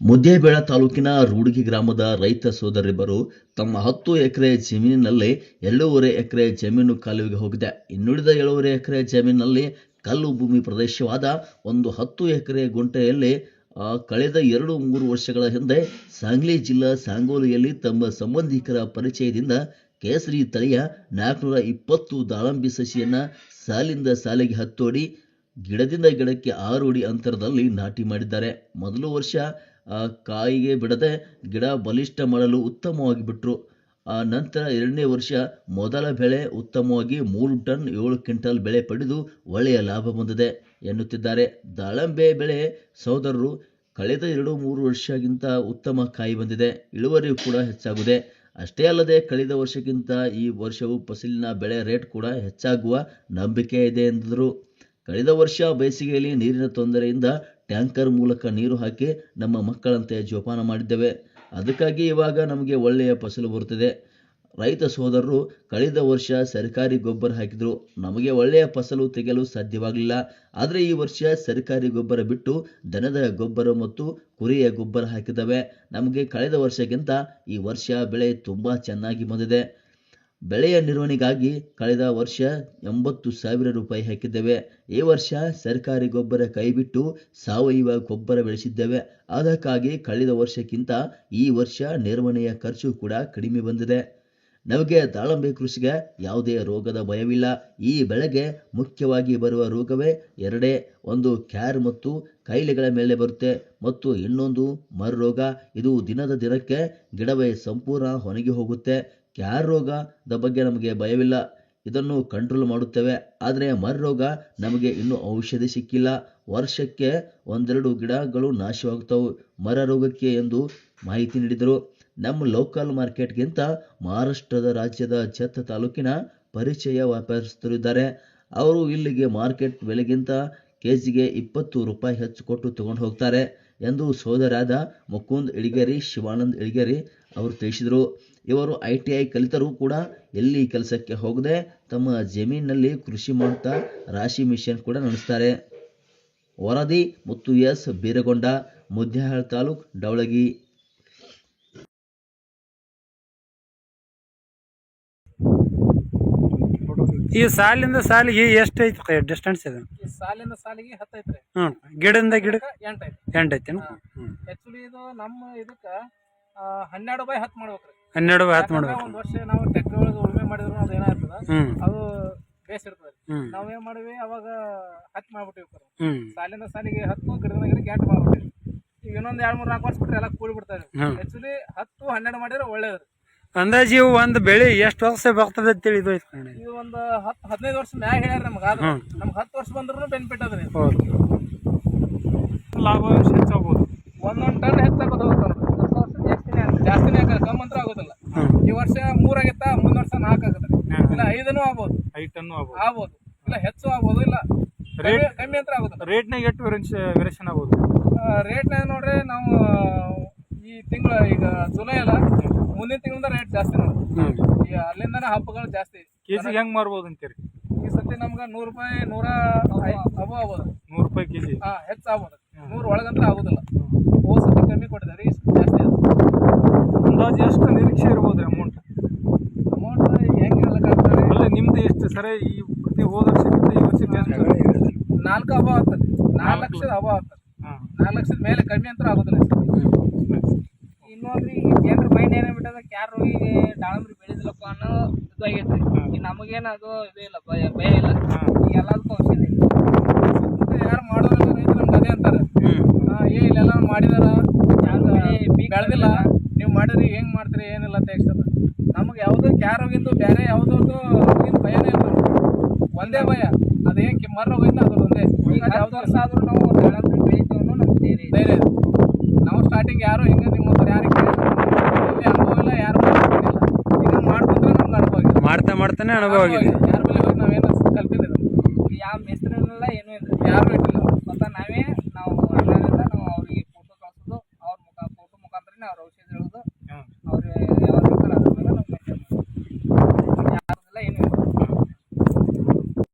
ಮುದ್ದೇಬೇಳ ತಾಲೂಕಿನ ರೂಡಿಗಿ ಗ್ರಾಮದ ರೈತ ಸೋದರಿಬ್ಬರು ತಮ್ಮ ಹತ್ತು ಎಕರೆ ಜಮೀನಿನಲ್ಲಿ ಎರಡೂವರೆ ಎಕರೆ ಜಮೀನು ಕಾಲುವೆಗೆ ಹೋಗಿದೆ. ಇನ್ನುಳಿದ ಏಳೂವರೆ ಎಕರೆ ಜಮೀನಿನಲ್ಲಿ ಕಲ್ಲು ಭೂಮಿ ಪ್ರದೇಶವಾದ ಒಂದು ಹತ್ತು ಎಕರೆ ಗುಂಟೆಯಲ್ಲಿ ಕಳೆದ ಎರಡು ಮೂರು ವರ್ಷಗಳ ಹಿಂದೆ ಸಾಂಗ್ಲಿ ಜಿಲ್ಲಾ ಸಾಂಗೋಲಿಯಲ್ಲಿ ತಮ್ಮ ಸಂಬಂಧಿಕರ ಪರಿಚಯದಿಂದ ಕೇಸರಿ ತಳಿಯ ನಾಲ್ಕುನೂರ ಇಪ್ಪತ್ತು ದಾಳಂಬಿ ಸಸಿಯನ್ನು ಸಾಲಿಂದ ಸಾಲಿಗೆ ಹತ್ತೋಡಿ, ಗಿಡದಿಂದ ಗಿಡಕ್ಕೆ ಆರು ಅಡಿ ಅಂತರದಲ್ಲಿ ನಾಟಿ ಮಾಡಿದ್ದಾರೆ. ಮೊದಲು ವರ್ಷ ಕಾಯಿಗೆ ಬಿಡದೆ ಗಿಡ ಬಲಿಷ್ಠ ಮಾಡಲು ಉತ್ತಮವಾಗಿ ಬಿಟ್ಟರು ಆ ನಂತರ ಎರಡನೇ ವರ್ಷ ಮೊದಲ ಬೆಳೆ ಉತ್ತಮವಾಗಿ ಮೂರು ಟನ್ ಏಳು ಕ್ವಿಂಟಲ್ ಬೆಳೆ ಪಡೆದು ಒಳ್ಳೆಯ ಲಾಭ ಬಂದಿದೆ ಎನ್ನುತ್ತಿದ್ದಾರೆ. ದಾಳಂಬೆ ಬೆಳೆ ಸಹೋದರರು ಕಳೆದ ಎರಡು ಮೂರು ವರ್ಷಕ್ಕಿಂತ ಉತ್ತಮ ಕಾಯಿ ಬಂದಿದೆ. ಇಳುವರಿ ಕೂಡ ಹೆಚ್ಚಾಗಿದೆ. ಅಷ್ಟೇ ಅಲ್ಲದೆ ಕಳೆದ ವರ್ಷಕ್ಕಿಂತ ಈ ವರ್ಷವು ಫಸಲಿನ ಬೆಳೆ ರೇಟ್ ಕೂಡ ಹೆಚ್ಚಾಗುವ ನಂಬಿಕೆ ಇದೆ ಎಂದರು ಕಳೆದ ವರ್ಷ ಬೇಸಿಗೆಯಲ್ಲಿ ನೀರಿನ ತೊಂದರೆಯಿಂದ ಟ್ಯಾಂಕರ್ ಮೂಲಕ ನೀರು ಹಾಕಿ ನಮ್ಮ ಮಕ್ಕಳಂತೆ ಜೋಪಾನ ಮಾಡಿದ್ದೇವೆ. ಅದಕ್ಕಾಗಿ ಇವಾಗ ನಮಗೆ ಒಳ್ಳೆಯ ಫಸಲು ಬರುತ್ತದೆ. ರೈತ ಸೋದರರು ಕಳೆದ ವರ್ಷ ಸರ್ಕಾರಿ ಗೊಬ್ಬರ ಹಾಕಿದ್ರು. ನಮಗೆ ಒಳ್ಳೆಯ ಫಸಲು ತೆಗೆಯಲು ಸಾಧ್ಯವಾಗಲಿಲ್ಲ. ಆದರೆ ಈ ವರ್ಷ ಸರ್ಕಾರಿ ಗೊಬ್ಬರ ಬಿಟ್ಟು ದನದ ಗೊಬ್ಬರ ಮತ್ತು ಕುರಿಯ ಗೊಬ್ಬರ ಹಾಕಿದ್ದಾವೆ. ನಮಗೆ ಕಳೆದ ವರ್ಷಕ್ಕಿಂತ ಈ ವರ್ಷ ಬೆಳೆ ತುಂಬ ಚೆನ್ನಾಗಿ ಬಂದಿದೆ. ಬೆಳೆಯ ನಿರ್ವಹಣೆಗಾಗಿ ಕಳೆದ ವರ್ಷ ಎಂಬತ್ತು ಸಾವಿರ ರೂಪಾಯಿ ಹಾಕಿದ್ದೇವೆ. ಈ ವರ್ಷ ಸರ್ಕಾರಿ ಗೊಬ್ಬರ ಕೈಬಿಟ್ಟು ಸಾವಯವ ಗೊಬ್ಬರ ಬೆಳೆಸಿದ್ದೇವೆ. ಅದಕ್ಕಾಗಿ ಕಳೆದ ವರ್ಷಕ್ಕಿಂತ ಈ ವರ್ಷ ನಿರ್ವಹಣೆಯ ಖರ್ಚು ಕೂಡ ಕಡಿಮೆ ಬಂದಿದೆ. ನಮಗೆ ದಾಳಂಬೆ ಕೃಷಿಗೆ ಯಾವುದೇ ರೋಗದ ಭಯವಿಲ್ಲ. ಈ ಬೆಳೆಗೆ ಮುಖ್ಯವಾಗಿ ಬರುವ ರೋಗವೇ ಎರಡೇ. ಒಂದು ಕ್ಯಾರ್ ಮತ್ತು ಕಾಯಿಲೆಗಳ ಮೇಲೆ ಬರುತ್ತೆ. ಮತ್ತು ಇನ್ನೊಂದು ಮರ ರೋಗ ಇದು ದಿನದ ದಿನಕ್ಕೆ ಗಿಡವೇ ಸಂಪೂರ್ಣ ಒಣಗಿ ಹೋಗುತ್ತೆ. ಕ್ಯಾರ್ ರೋಗದ ಬಗ್ಗೆ ನಮಗೆ ಭಯವಿಲ್ಲ. ಇದನ್ನು ಕಂಟ್ರೋಲ್ ಮಾಡುತ್ತೇವೆ. ಆದರೆ ಮರ ರೋಗ ನಮಗೆ ಇನ್ನೂ ಔಷಧಿ ಸಿಕ್ಕಿಲ್ಲ. ವರ್ಷಕ್ಕೆ ಒಂದೆರಡು ಗಿಡಗಳು ನಾಶವಾಗುತ್ತವೆ ಮರ ರೋಗಕ್ಕೆ ಎಂದು ಮಾಹಿತಿ ನೀಡಿದರು. ನಮ್ಮ ಲೋಕಲ್ ಮಾರ್ಕೆಟ್ಗಿಂತ ಮಹಾರಾಷ್ಟ್ರದ ರಾಜ್ಯದ ಛತ್ ತಾಲೂಕಿನ ಪರಿಚಯ ವ್ಯಾಪಾರಸ್ಥರು ಇದ್ದಾರೆ. ಅವರು ಇಲ್ಲಿಗೆ ಮಾರ್ಕೆಟ್ ಬೆಲೆಗಿಂತ ಕೆ ಜಿಗೆ ಇಪ್ಪತ್ತು ರೂಪಾಯಿ ಹೆಚ್ಚು ಕೊಟ್ಟು ತಗೊಂಡು ಹೋಗ್ತಾರೆ. ಎಂದು ಸೋದರಾದ ಮುಕುಂದ್ ಇಳಿಗೇರಿ, ಶಿವಾನಂದ್ ಇಳಿಗೇರಿ ಅವರು ತಿಳಿಸಿದರು. ಇವರು ಐ ಟಿ ಐ ಕಲಿತರೂ ಕೂಡ ಎಲ್ಲಿ ಕೆಲಸಕ್ಕೆ ಹೋಗದೆ ತಮ್ಮ ಜಮೀನಿನಲ್ಲಿ ಕೃಷಿ ಮಾಡುತ್ತಾ ರಾಶಿ ಮಿಷನ್ ಕೂಡ ನಡೆಸ್ತಾರೆ. ವರದಿ ಮುತ್ತು ಎಸ್. ಬೀರಗೊಂಡ ಮುದ್ಯಾಹಾಳ ತಾಲೂಕ್ ಡವಳಗಿ. ಈ ಸಾಲಿಂದ ಸಾಲಿಗೆ ಎಷ್ಟು ಐತಿ ಡಿಸ್ಟೆನ್ಸ್ ಇದು? ಈ ಸಾಲಿಂದ ಸಾಲಿಗೆ ಹತ್ತು ಐತ್ರಿ. ಹ್ಞೂ ಗಿಡದಿಂದ ಗಿಡ ಎಂಟು ಐತಿ ಎಂಟು ಐತಿ ಆಕ್ಚುಲಿ ಇದು ನಮ್ಮ ಇದಕ್ಕ ಆ, ಹನ್ನೆರಡು ಬೈ ಹತ್ತು ಮಾಡ್ಬೇಕ್ರಿ. ಹನ್ನೆರಡು ಹತ್ತು ಯಾಕಂದ್ರೆ ಮಾಡ್ಬೇಕು. ಒಂದ್ ವರ್ಷ ನಾವು ಟ್ರ್ಯಾಕ್ಟರ್ ಒಳಗೆ ಉಳುಮೆ ಮಾಡಿದ್ರು ಅದು ಏನಾಗ್ತದ? ಹ್ಞೂ ಅದು ಬೇಸ್ ಇರ್ತದೆ. ಹ್ಞೂ ನಾವ್ ಏನ್ ಮಾಡಿವಿ? ಅವಾಗ ಹತ್ತು ಮಾಡ್ಬಿಟ್ಟಿವಿ ಸರ್ ಹ್ಞೂ ಸಾಲಿಂದ ಸಾಲಿಗೆ ಹತ್ತು ಗಿಡದ ಗಿಡಕ್ಕೆ ಎಂಟು ಮಾಡ್ಬಿಟ್ಟಿವಿ. ಈಗ ಇನ್ನೊಂದ್ ಎರಡ್ ಮೂರ್ ನಾಲ್ಕು ವರ್ಷ ಬಿಟ್ರೆ ಎಲ್ಲ ಕೂಡಿ ಬಿಡ್ತಾರೆ ಹ್ಮ್. ಆಕ್ಚುಲಿ ಹತ್ತು ಹನ್ನೆರಡು ಮಾಡಿದ್ರೆ ಒಳ್ಳೇದ್ರಿ ಅಂದಾಜು ಒಂದು ಬೆಳೆ ಎಷ್ಟು ವರ್ಷ ಬರ್ತದೆ ಅಂತ ತಿಳಿದು ಐತೆ ಕಣೆ. ಇದು ಒಂದು ಹತ್ತು ಹದಿನೈದು ವರ್ಷ ಮ್ಯಾಗ ಹೇಳ್ಯಾರ ನಮ್ಗೆ ಹ್ಮ್. ನಮ್ಗೆ ಹತ್ತು ವರ್ಷ ಬಂದ್ರೂ ಬೆನಿಫಿಟ್ ಅದ್ರಿ. ಹೌದು. ಲಾಭ ಹೆಚ್ಚಾಗ್ಬೋದು. ಒಂದೊಂದು ಟನ್ ಹೆಚ್ಚಾಗೋದು ಜಾಸ್ತಿನೇ ಆಗುತ್ತೆ. ಜಾಸ್ತಿನೇ ಆಗಲ್ಲ ಕಮ್ಮಿ ಅಂತ ಆಗೋದಿಲ್ಲ. ಹ್ಮ್. ಈ ವರ್ಷ ಮೂರಾಗಿತ್ತ ಆಗೈತಾ ಮುಂದ್ ವರ್ಷ ನಾಲ್ಕು ಆಗತ್ತೆ. ಹ್ಮ್. ಇಲ್ಲ ಐದನು ಆಗ್ಬೋದು. ಐದು ಟನ್ನು ಆಗ್ಬೋದು. ಆಗ್ಬೋದು. ಇಲ್ಲ ಹೆಚ್ಚು ಆಗ್ಬೋದು ಇಲ್ಲ ಕಮ್ಮಿ ಕಮ್ಮಿ ಅಂತ ಆಗೋದಿಲ್ಲ. ರೇಟ್ನಾಗ ಎಷ್ಟು ವೇರಿಯೇಷನ್ ಆಗ್ಬೋದು? ರೇಟ್ನಾಗ ನೋಡ್ರಿ ನಾವು ಈ ತಿಂಗಳು ಈಗ ಜುಲೈ ಅಲ್ಲ ಮುಂದಿನ ತಿಂಗಳಿಂದ ರೇಟ್ ಜಾಸ್ತಿ ನೋಡಿ. ಈಗ ಅಲ್ಲಿಂದಾನೆ ಹಬ್ಬಗಳು ಜಾಸ್ತಿ. ಕೆ ಹೆಂಗ್ ಮಾರ್ಬೋದು ಅಂತೀರಿ? ಈ ಸತಿ ನಮ್ಗೆ ನೂರು ರೂಪಾಯಿ ನೂರ ಅಬೋ ಆಗ್ಬೋದು. ನೂರು ರೂಪಾಯಿ ಕೆ ಜಿ ಹಾ ಹೆಚ್ಚು ಆಗ್ಬೋದು. ನೂರು ಒಳಗಂದ್ರೆ ಆಗೋದಿಲ್ಲ. ಹೋದ ಸತಿ ಕಮ್ಮಿ ಕೊಟ್ಟಿದ್ದಾರೆ ರೀ ಜಾಸ್ತಿ ಅಂದಾಜು ಎಷ್ಟು ನಿರೀಕ್ಷೆ ಇರ್ಬೋದು ಅಮೌಂಟ್ ಅಮೌಂಟ್ ಹೆಂಗೆ ಹೇಳಕ್ಕಾಗ್ತದೆ ಅಲ್ಲ ನಿಮ್ದು ಎಷ್ಟು ಸರಿ ಈ ಪ್ರತಿ ಹೋದ ವರ್ಷಕ್ಕಿಂತ ಈ ವರ್ಷಕ್ಕೆ ಎಷ್ಟು? ನಾಲ್ಕು ಹಬ್ಬ ಆಗ್ತದೆ. ನಾಲ್ಕು ಲಕ್ಷದ ಹಬ್ಬ ಆಗ್ತದೆ. ನಾಲ್ಕು ಲಕ್ಷದ ಮೇಲೆ ಕಮ್ಮಿ ಅಂತ ಆಗೋದಿಲ್ಲ ಸರ್. ಇನ್ನೊಂದ್ರಿ ಜನರ ಮೈಂಡ್ ಏನಾಗ್ಬಿಟ್ಟದ ಕ್ಯಾರ್ ರೋಗಿಗೆ ದಾಳಂಬ್ರಿ ಬೆಳೆದಿಲ್ಲಪ್ಪ ಅನ್ನೋ ಇದು ಆಗೈತ್ರಿ ಈಗ ನಮಗೇನು ಅದು ಇದು ಇಲ್ಲ ಭಯ ಭಯ ಇಲ್ಲ. ಈಗ ಎಲ್ಲದಕ್ಕೂ ಔಷಧಿ. ಯಾರು ಮಾಡೋರು ರೈತರು ನಮ್ಗೆ ಅದೇ ಅಂತಾರೆ. ಏ ಇಲ್ಲೆಲ್ಲ ಮಾಡಿದಾರ ಯಾರು ಬೆಳೆದಿಲ್ಲ. ನೀವು ಮಾಡಿದ್ರಿ ಹೆಂಗೆ ಮಾಡ್ತೀರಿ ಏನಿಲ್ಲ ಅಂತ ಹೇಳ್ತಾರೆ ನಮ್ಗೆ ಯಾವುದು ಕ್ಯಾರ್ ಹೋಗಿದ್ದು ಬೇರೆ ಯಾವುದೂ ಹೋಗಿದ್ದು ಭಯನೇ ಇಲ್ಲ ಒಂದೇ ಭಯ. ಅದೇನು ಮರ ಹೋಗಿಲ್ಲ ಅದು ಒಂದೇ ಈಗ ಯಾವ್ದು ವರ್ಷ ಆದರೂ ನಾವು ದಾಳಂಬ್ರಿ ಬೆಳಿತೀವಿ ಅನ್ನೋ ನಮ್ಗೆ ಧೈರ್ಯ. ನಾವು ಸ್ಟಾರ್ಟಿಂಗ್ ಯಾರು ಹಿಂಗೆ ನಿಮ್ಮ ಹತ್ರ ಯಾರಿಗೆ ಎಲ್ಲಿ ಅನುಭವ ಇಲ್ಲ ಯಾರು ಈಗ ಮಾಡ್ಕೊಂಡ್ರೆ ನಮ್ಗೆ ಅನುಭವ ಆಗಿದೆ. ಮಾಡ್ತಾ ಮಾಡ್ತಾನೆ ಅನುಭವ ಆಗಿದೆ. ಯಾರ ಬಳಿ ಹೋಗಿ ನಾವೇನು ಕಲ್ತಿಲ್ಲ ಯಾವ ಮೆಸ್ತ್ರಿಲ್ಲ ಏನೂ ಇಲ್ಲ. ಯಾರು ಇಟ್ಟಿಲ್ಲ. ನಾವೇ